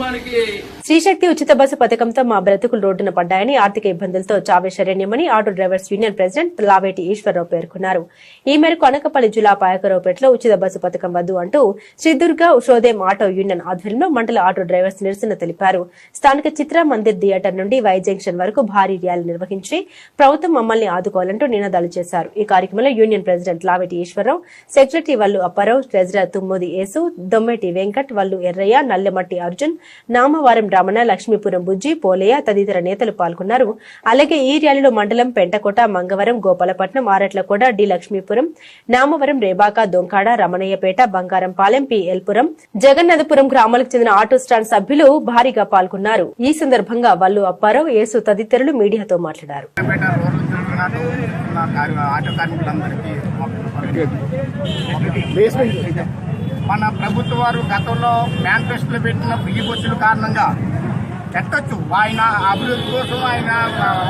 కుటుంబానికి శ్రీశక్తి ఉచిత బస్సు పథకంతో మా బ్రతుకులు రోడ్డున పడ్డాయని ఆర్థిక ఇబ్బందులతో చావే శరణ్యమని auto drivers union president Laveti Eswararao పేర్కొన్నారు. ఈ మేరకు అనకపల్లి జిల్లా పాయకరావుపేటలో ఉచిత బస్సు పథకం వద్దు అంటూ శ్రీదుర్గ ఉషోదేం ఆటో యూనియన్ ఆధ్వర్యంలో మండల ఆటో డ్రైవర్స్ నిరసన తెలిపారు. స్థానిక చిత్ర మందిర్ థియేటర్ నుండి వై జంక్షన్ వరకు భారీ ర్యాలీ నిర్వహించి ప్రభుత్వం మమ్మల్ని ఆదుకోవాలంటూ నినాదాలు చేశారు. ఈ కార్యక్రమంలో union president Laveti Eswararao secretary Vallu Apparao treasurer Tummodi Yesu Dommeti Venkat Vallu Errayya Nallematti Arjun Namavaram Ramana Lakshmipuram Bujji Polayya తదితర నేతలు పాల్గొన్నారు. అలాగే ఈ ర్యాలీలో మండలం పెంటకోట మంగవరం గోపాలపట్నం ఆరట్లకోట డి లక్ష్మీపురం నామవరం రేబాక దొంకాడ రమణయ్యపేట బంగారంపాలెం పి ఎల్పురం జగన్నాథపురం గ్రామాలకు చెందిన ఆటో స్టాండ్ సభ్యులు భారీగా పాల్గొన్నారు. ఈ సందర్భంగా వల్లు అప్పారావు యేసు తదితరులు మీడియాతో మాట్లాడారు. ఆటో కార్మికులందరికీ మన ప్రభుత్వ వారు గతంలో మేనిఫెస్టోలో పెట్టిన బియ్య బొచ్చుల కారణంగా పెట్టచ్చు. ఆయన అభివృద్ధి కోసం ఆయన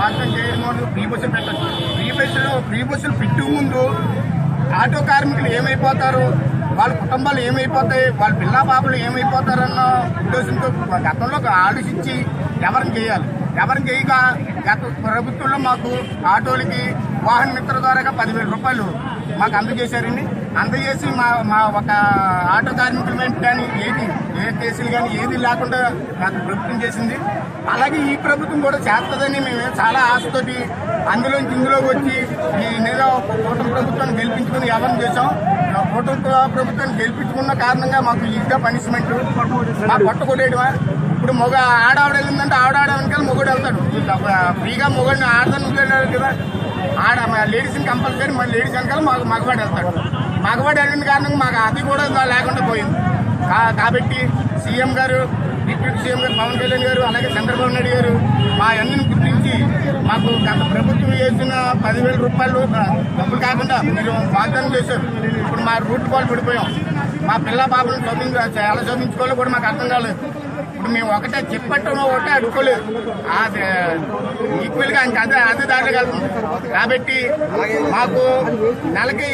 వాస్తవం చేయడం వల్ల ఫ్రీ బస్సులు పెట్టచ్చు. ఫ్రీ బస్సులు ఫ్రీ బస్సులు పెట్టే ముందు ఆటో కార్మికులు ఏమైపోతారు? వాళ్ళ కుటుంబాలు ఏమైపోతాయి? వాళ్ళ పిల్ల పాపలు ఏమైపోతారన్న ఉద్దేశంతో గతంలో ఆలోచించి ఎవరిని చేయాలి. ఎవరిని చేయక గత ప్రభుత్వంలో మాకు ఆటోలకి వాహన మిత్ర ద్వారా పదివేల రూపాయలు మాకు అందజేశారండి. అందజేసి మా మా ఒక ఆటో కార్మికుల మీద కానీ ఏది ఏ కేసులు కానీ ఏది లేకుండా నాకు ప్రభుత్వం చేసింది. అలాగే ఈ ప్రభుత్వం కూడా చేస్తుందని మేము చాలా ఆశతోటి అందులోంచి ఇందులోకి వచ్చి ఈ నెల కూటమి ప్రభుత్వాన్ని గెలిపించుకుని ఎవరిని చేశాం. కూటమి ప్రభుత్వాన్ని గెలిపించుకున్న కారణంగా మాకు ఈజీగా పనిష్మెంట్ మా పొట్ట ఇప్పుడు మగ ఆడవాడు వెళ్ళిందంటే ఆడాడ వెనకాల మొగుడు వెళ్తాడు. ఫ్రీగా మొగుడిని ఆడదాన్ని వదిలేడు కదా. ఆడ లేడీస్ని కంపల్సరీ మన లేడీస్ వెనకాల మాకు మగవాడు వెళ్తాడు. మగవాడు వెళ్ళిన కారణంగా మాకు అది కూడా లేకుండా పోయింది. కాబట్టి సీఎం గారు డిప్యూటీ సీఎం గారు పవన్ కళ్యాణ్ గారు అలాగే చంద్రబాబు నాయుడు గారు మా అన్నిని గుర్తించి మాకు గత ప్రభుత్వం చేసిన పదివేల రూపాయలు డబ్బులు కాకుండా మీరు వాగ్దానం చేశారు. ఇప్పుడు మా రూట్ కాల్ పడిపోయాం మా పిల్ల బాబుని చదివించ ఎలా చదివించుకోవాలో కూడా మాకు అర్థం కాలేదు. ఇప్పుడు మేము ఒకటే చెప్పట్టం ఒకటే అడుక్కోలేదు అది ఈక్వల్గా ఇంకా అదే అదే దాటగలం కాబట్టి మాకు నెలకి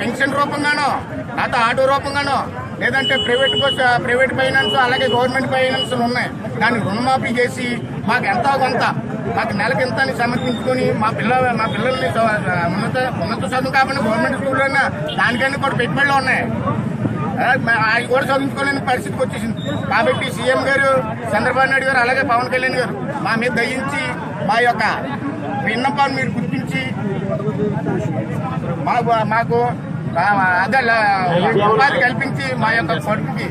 పెన్షన్ రూపంగానో లేకపోతే ఆటో రూపంగానో లేదంటే ప్రైవేట్ బస్ ప్రైవేట్ ఫైనాన్స్ అలాగే గవర్నమెంట్ ఫైనాన్స్ ఉన్నాయి. దాన్ని రుణమాఫీ చేసి మాకు ఎంతో కొంత మాకు నెలకి ఎంత అని సమర్పించుకొని మా పిల్లల మా పిల్లల్ని ఉన్నత ఉన్నత చదువు కాబట్టి గవర్నమెంట్ స్కూల్లోనే దానికన్నా కూడా పెట్టుబడులు ఉన్నాయి. అవి కూడా చదువుకోలేని పరిస్థితికి వచ్చేసింది. కాబట్టి సీఎం గారు చంద్రబాబు నాయుడు గారు అలాగే పవన్ కళ్యాణ్ గారు మా మీద దయించి మా యొక్క విన్నపాన్ని మీరు గుర్తించి మాకు మాకు అదే ఉపాధి కల్పించి మా యొక్క కొడుకుకి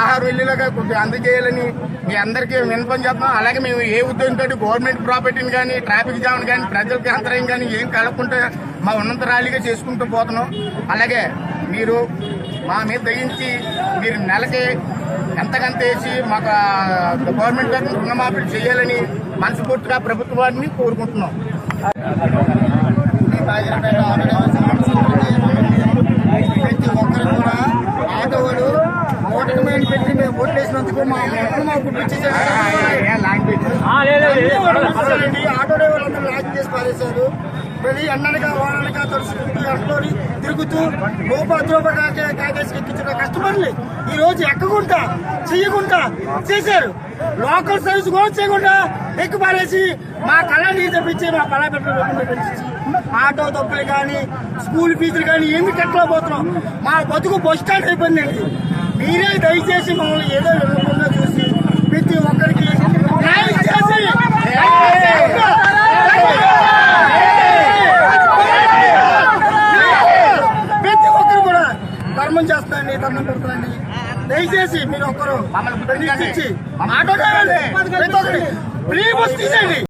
ఆహార వెళ్ళేలాగా కొద్దిగా అందజేయాలని మీ అందరికీ వినపం చేస్తున్నాం. అలాగే మేము ఏ ఉద్యోగంతో గవర్నమెంట్ ప్రాపర్టీని కానీ ట్రాఫిక్ జామ్ కానీ ప్రజలకి అంతరాయం కానీ ఏం కలగకుండా మా ఉన్నత ర్యాలీగా చేసుకుంటూ పోతున్నాం. అలాగే మీరు మా మీద దయించి మీరు నెలకి ఎంతకంత వేసి మాకు గవర్నమెంట్ తరఫున రుణమాఫీ చేయాలని మనస్ఫూర్తిగా ప్రభుత్వాన్ని కోరుకుంటున్నాం. ప్రతి ఒక్కరు కూడా ఓటుకు మేము పెట్టి మేము మా మాకు ఆటో డ్రైవర్లందరూ లాక్ చేసి పారేశారు. మళ్ళీ ఎండనగా వాననగా తడుచుకుంటూ ఎండలోని తిరుగుతూ రూపాద్రోప కాకేసి ఎక్కించిన కస్టమర్ని ఈ రోజు ఎక్కకుండా చెయ్యకుండా చేశారు. లోకల్ సర్వీస్ కూడా చేయకుండా ఎక్కుపారేసి మా కళ నీరు తెప్పించి మా కళ పెంచి ఆటో డబ్బులు కానీ స్కూల్ ఫీజులు కానీ ఏమి కట్టలేకపోతున్నాం. మా బతుకు బస్ స్టాండ్ అయిపోయిందండి మీరే దయచేసి మమ్మల్ని ఏదో వినకుండా చూసి ప్రతి ఒక్కరికి న్యాయం చేసి ప్రతి ఒక్కరు కూడా ధర్మం చేస్తానండి ధర్మం పెడతానండి. దయచేసి మీరు ఒక్కరు ఆటో డ్రైవర్లు ప్రతి ఒక్కరికి ఫ్రీ బస్ తీసేయండి.